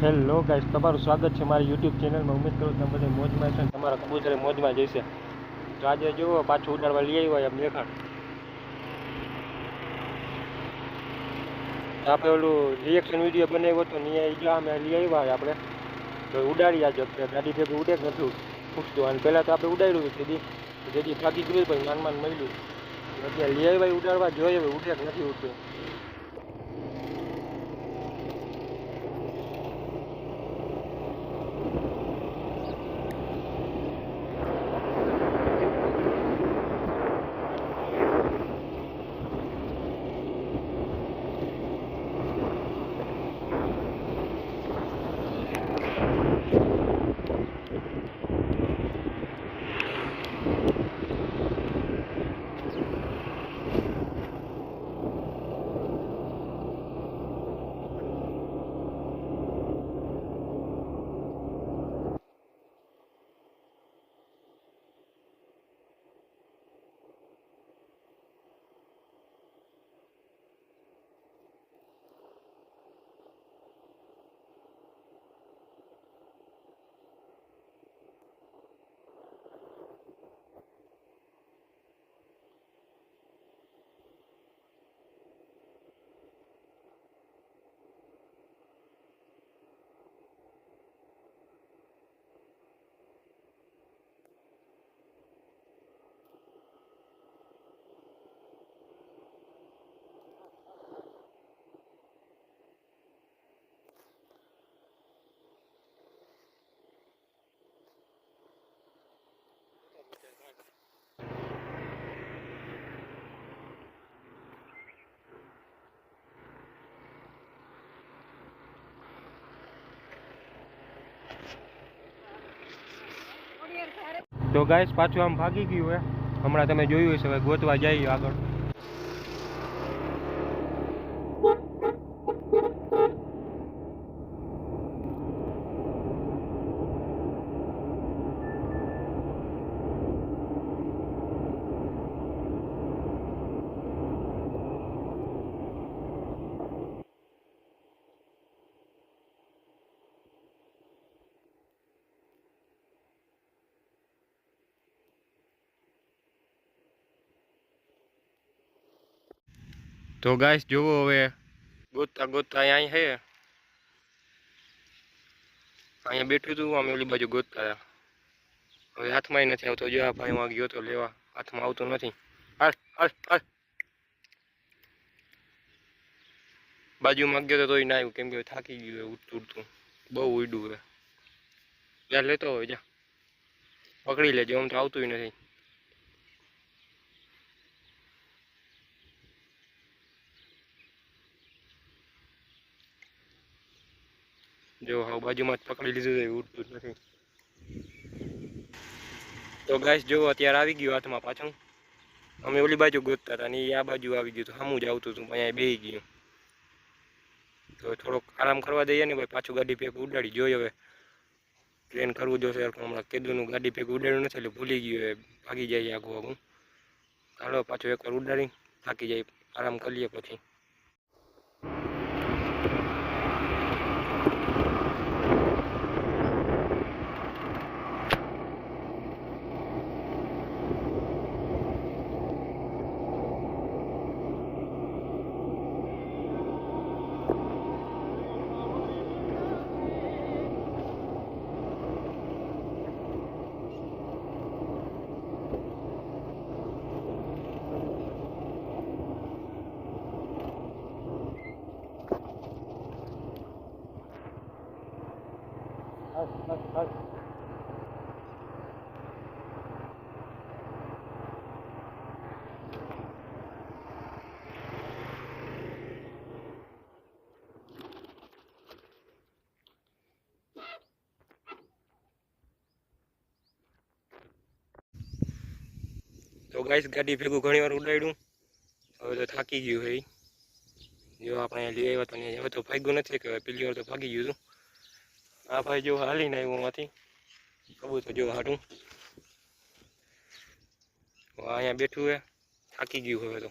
Hello guys, તમારું સ્વાગત છે મારી યુટ્યુબ ચેનલમાં. ઉમેદ કરું તમે બધા મોજમાં છો અને તમારા કબૂતરે મોજમાં જઈશે તો આજે જુઓ પાછું ઉડાડવા લઈ આવ્યો એમ દેખાડ. આપણે ઓલું રિએક્શન વીડિયો બનાવ્યો હતો ને એ જો અમે લઈ આવ્યા આપણે. તો ઉડાડી આજે આપણે. ગાડી ભેગું ઉડે જ નથી. પૂછતું અને પહેલાં તો આપણે ઉડાડ્યું હતું તેથી જેથી થાકી ગયું પછી માન માન મળ્યું. અત્યારે લઈ આવ્યા, ઉડાડવા જોઈએ ઉડે જ નથી ઉડતું. તો ગાઈસ, પાછું આમ ભાગી ગયું હે. હમણાં તમે જોયું હશે, હવે ગોતવા જઈએ આગળ. તો ગાઈસ જુઓ હવે ગોતતા ગોતતા અહીંયા છે અહીંયા બેઠું હતું અમે ઓલી બાજુ ગોતતા હવે હાથમાં નથી આવતો. જો ભાઈ માં ગયો તો લેવા. હાથમાં આવતો નથી. બાજુમાં ગયો તો ના આવ્યું. કેમ કે થાકી ગયું ઉડતું ઉડતું. બહુ ઉડ્યું હવે ત્યાં લેતો હોય જા. પકડી લેજો, આમ તો આવતું નથી. જો હાવ બાજુમાં જ પકડી લીધું છે, ઉડતું જ નથી. તો ગાઈસ, જો અત્યારે આવી ગયું હાથમાં પાછું. અમે ઓલી બાજુ ગોતતા હતા અને આ બાજુ આવી ગયું તો સામું જ આવતું હતું અહીંયા બેસી ગયું. તો થોડોક આરામ કરવા દઈએ ને ભાઈ, પાછું ગાડી પેક ઉડાડી જોઈએ હવે. ટ્રેન કરવું જોશે હમણાં કેદુનું ગાડી પેક ઉડાડ્યું નથી, એટલે ભૂલી ગયું ભાગી જાય આગું આગું. હાલો પાછું એકવાર ઉડાડી, થાકી જાય, આરામ કરી લઈએ પછી. તો ગાઈસ ગાડી ભેગું ઘણી વાર ઉડાડ્યું. હવે તો થાકી ગયું હે. જો આપણે લઈ આવ્યા હવે તો ભાગ્યું નથી, કે પેલી વાર તો ભાગી ગયું હતું. આ ભાઈ જો હાલીને આવ્યો માંથી કબૂતર જો હાટું. અહીંયા બેઠું હે. થાકી ગયું હવે તો.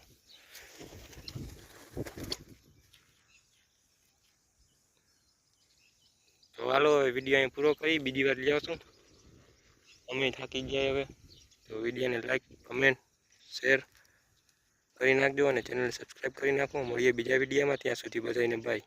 તો હાલો વીડિયો અહીં પૂરો કરી, બીજી વાર લઈ આવશું અમે થાકી ગયા હવે. તો વિડીયોને લાઈક કમેન્ટ શેર કરી નાખજો અને ચેનલ સબસ્ક્રાઈબ કરી નાખો. મળીએ બીજા વિડીયોમાં. ત્યાં સુધી બધાને બાય